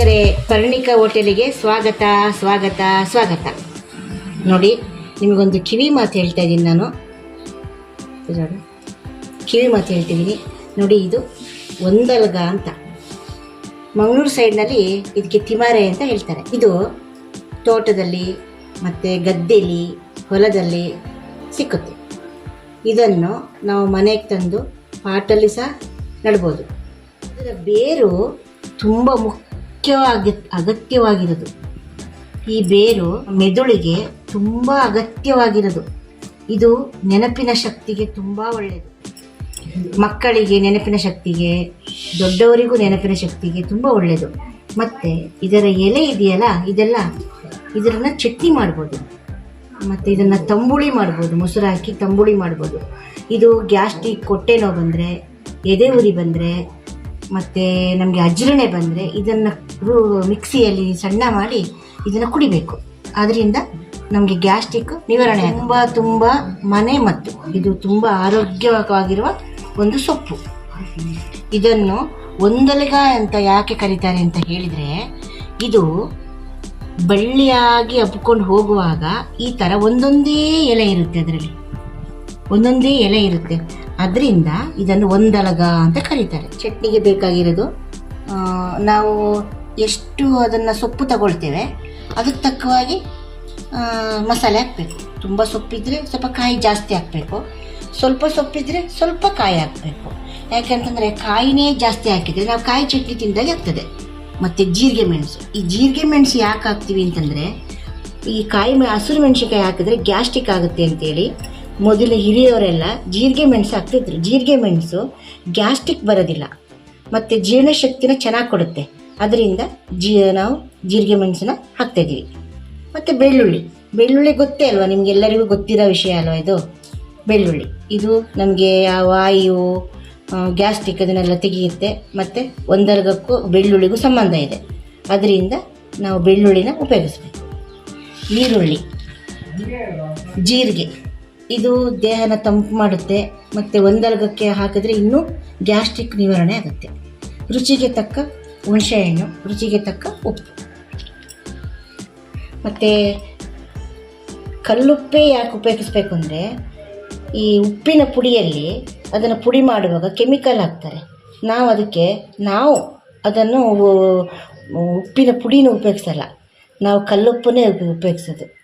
ವೀಕ್ಷಕರೇ, ಪರ್ಣಿಕಾ ಹೋಟೆಲಿಗೆ ಸ್ವಾಗತ ಸ್ವಾಗತ ಸ್ವಾಗತ. ನೋಡಿ, ನಿಮಗೊಂದು ಕಿವಿ ಮಾತು ಹೇಳ್ತಾ ಇದ್ದೀನಿ ನಾನು. ಕಿವಿ ಮಾತು ಹೇಳ್ತಿದ್ದೀನಿ ನೋಡಿ, ಇದು ಒಂದಲ್ಗ ಅಂತ. ಮಂಗಳೂರು ಸೈಡ್ನಲ್ಲಿ ಇದಕ್ಕೆ ತಿಮಾರೆ ಅಂತ ಹೇಳ್ತಾರೆ. ಇದು ತೋಟದಲ್ಲಿ ಮತ್ತು ಗದ್ದೆಲಿ, ಹೊಲದಲ್ಲಿ ಸಿಕ್ಕುತ್ತೆ. ಇದನ್ನು ನಾವು ಮನೆಗೆ ತಂದು ಪಾಟಲ್ಲಿ ಸಹ ನಡ್ಬೋದು. ಇದರ ಬೇರು ತುಂಬ ಮುಖ್ಯವಾಗಿ ಅಗತ್ಯವಾಗಿರೋದು. ಈ ಬೇರು ಮೆದುಳಿಗೆ ತುಂಬ ಅಗತ್ಯವಾಗಿರೋದು. ಇದು ನೆನಪಿನ ಶಕ್ತಿಗೆ ತುಂಬ ಒಳ್ಳೆಯದು ಮಕ್ಕಳಿಗೆ ನೆನಪಿನ ಶಕ್ತಿಗೆ, ದೊಡ್ಡವರಿಗೂ ನೆನಪಿನ ಶಕ್ತಿಗೆ ತುಂಬ ಒಳ್ಳೆಯದು ಮತ್ತು ಇದರ ಎಲೆ ಇದೆಯಲ್ಲ, ಇದೆಲ್ಲ ಇದನ್ನು ಚಟ್ನಿ ಮಾಡ್ಬೋದು. ಮತ್ತು ಇದನ್ನು ತಂಬುಳಿ ಮಾಡ್ಬೋದು, ಮೊಸರು ಹಾಕಿ ತಂಬುಳಿ ಮಾಡ್ಬೋದು. ಇದು ಗ್ಯಾಸ್ಟ್ರಿಕ್ ಹೊಟ್ಟೆ ನೋವು ಬಂದರೆ, ಎದೆ ಉರಿ ಬಂದರೆ ಮತ್ತು ನಮಗೆ ಅಜೀರ್ಣೆ ಬಂದರೆ ಇದನ್ನು ಮಿಕ್ಸಿಯಲ್ಲಿ ಸಣ್ಣ ಮಾಡಿ ಇದನ್ನು ಕುಡಿಬೇಕು. ಅದರಿಂದ ನಮಗೆ ಗ್ಯಾಸ್ಟ್ರಿಕ್ ನಿವಾರಣೆ ತುಂಬ ತುಂಬ ಮನೆ ಮತ್ತು ಇದು ತುಂಬ ಆರೋಗ್ಯವಾಗಿರುವ ಒಂದು ಸೊಪ್ಪು. ಇದನ್ನು ಒಂದಲಗ ಅಂತ ಯಾಕೆ ಕರೀತಾರೆ ಅಂತ ಹೇಳಿದರೆ, ಇದು ಬಳ್ಳಿಯಾಗಿ ಹಬ್ಕೊಂಡು ಹೋಗುವಾಗ ಈ ಥರ ಒಂದೊಂದೇ ಎಲೆ ಇರುತ್ತೆ ಅದರಲ್ಲಿ. ಒಂದೊಂದೇ ಎಲೆ ಇರುತ್ತೆ. ಅದರಿಂದ ಇದನ್ನು ಒಂದಲಗ ಅಂತ ಕರೀತಾರೆ. ಚಟ್ನಿಗೆ ಬೇಕಾಗಿರೋದು ನಾವು ಎಷ್ಟು ಅದನ್ನು ಸೊಪ್ಪು ತಗೊಳ್ತೇವೆ, ಅದಕ್ಕೆ ತಕ್ಕವಾಗಿ ಮಸಾಲೆ ಹಾಕಬೇಕು. ತುಂಬ ಸೊಪ್ಪಿದ್ರೆ ಸ್ವಲ್ಪ ಕಾಯಿ ಜಾಸ್ತಿ ಹಾಕಬೇಕು. ಸ್ವಲ್ಪ ಸೊಪ್ಪಿದ್ರೆ ಸ್ವಲ್ಪ ಕಾಯಿ ಹಾಕಬೇಕು. ಯಾಕೆಂತಂದರೆ ಕಾಯಿನೇ ಜಾಸ್ತಿ ಹಾಕಿದರೆ ನಾವು ಕಾಯಿ ಚಟ್ನಿ ತಿಂದಾಗ ಆಗ್ತದೆ. ಮತ್ತು ಜೀರಿಗೆ ಮೆಣಸು. ಈ ಜೀರಿಗೆ ಮೆಣಸು ಯಾಕೆ ಹಾಕ್ತೀವಿ ಅಂತಂದರೆ, ಈ ಕಾಯಿ ಹಸಿರು ಮೆಣಸಿನ್ಕಾಯಿ ಹಾಕಿದ್ರೆ ಗ್ಯಾಸ್ಟ್ರಿಕ್ ಆಗುತ್ತೆ ಅಂತೇಳಿ ಮೊದಲು ಹಿರಿಯವರೆಲ್ಲ ಜೀರಿಗೆ ಮೆಣಸು ಹಾಕ್ತಿದ್ರು. ಜೀರಿಗೆ ಮೆಣಸು ಗ್ಯಾಸ್ಟ್ರಿಕ್ ಬರೋದಿಲ್ಲ. ಮತ್ತು ಜೀರ್ಣಶಕ್ತಿನ ಚೆನ್ನಾಗಿ ಕೊಡುತ್ತೆ. ಅದರಿಂದ ಜೀ, ನಾವು ಜೀರಿಗೆ ಮೆಣಸನ್ನ ಹಾಕ್ತಾಯಿದ್ದೀವಿ ಮತ್ತು ಬೆಳ್ಳುಳ್ಳಿ. ಬೆಳ್ಳುಳ್ಳಿ ಗೊತ್ತೇ ಅಲ್ವಾ? ನಿಮಗೆಲ್ಲರಿಗೂ ಗೊತ್ತಿರೋ ವಿಷಯ ಅಲ್ವಾ ಇದು? ಬೆಳ್ಳುಳ್ಳಿ. ಇದು ನಮಗೆ ವಾಯು ಗ್ಯಾಸ್ಟ್ರಿಕ್ ಅದನ್ನೆಲ್ಲ ತೆಗೆಯುತ್ತೆ. ಮತ್ತು ಒಂದರ್ಗಕ್ಕೂ ಬೆಳ್ಳುಳ್ಳಿಗೂ ಸಂಬಂಧ ಇದೆ. ಅದರಿಂದ ನಾವು ಬೆಳ್ಳುಳ್ಳಿನ ಉಪಯೋಗಿಸ್ಬೇಕು. ಈರುಳ್ಳಿ. ಜೀರಿಗೆ. ಇದು ದೇಹನ ತಂಪು ಮಾಡುತ್ತೆ, ಮತ್ತು ಒಂದರ್ಗಕ್ಕೆ ಹಾಕಿದ್ರೆ ಇನ್ನೂ ಗ್ಯಾಸ್ಟ್ರಿಕ್ ನಿವಾರಣೆ ಆಗುತ್ತೆ. ರುಚಿಗೆ ತಕ್ಕ ಹುಣಸೆಹಣ್ಣು ರುಚಿಗೆ ತಕ್ಕ ಉಪ್ಪು. ಮತ್ತು ಕಲ್ಲುಪ್ಪೆ ಯಾಕೆ ಉಪಯೋಗಿಸ್ಬೇಕು ಅಂದರೆ, ಈ ಉಪ್ಪಿನ ಪುಡಿಯಲ್ಲಿ ಅದನ್ನು ಪುಡಿ ಮಾಡುವಾಗ ಕೆಮಿಕಲ್ ಹಾಕ್ತಾರೆ. ನಾವು ಅದಕ್ಕೆ, ನಾವು ಅದನ್ನು ಉಪ್ಪಿನ ಪುಡಿನ ಉಪಯೋಗಿಸಲ್ಲ. ನಾವು ಕಲ್ಲುಪ್ಪನ್ನೇ ಉಪ- ಉಪಯೋಗಿಸೋದು.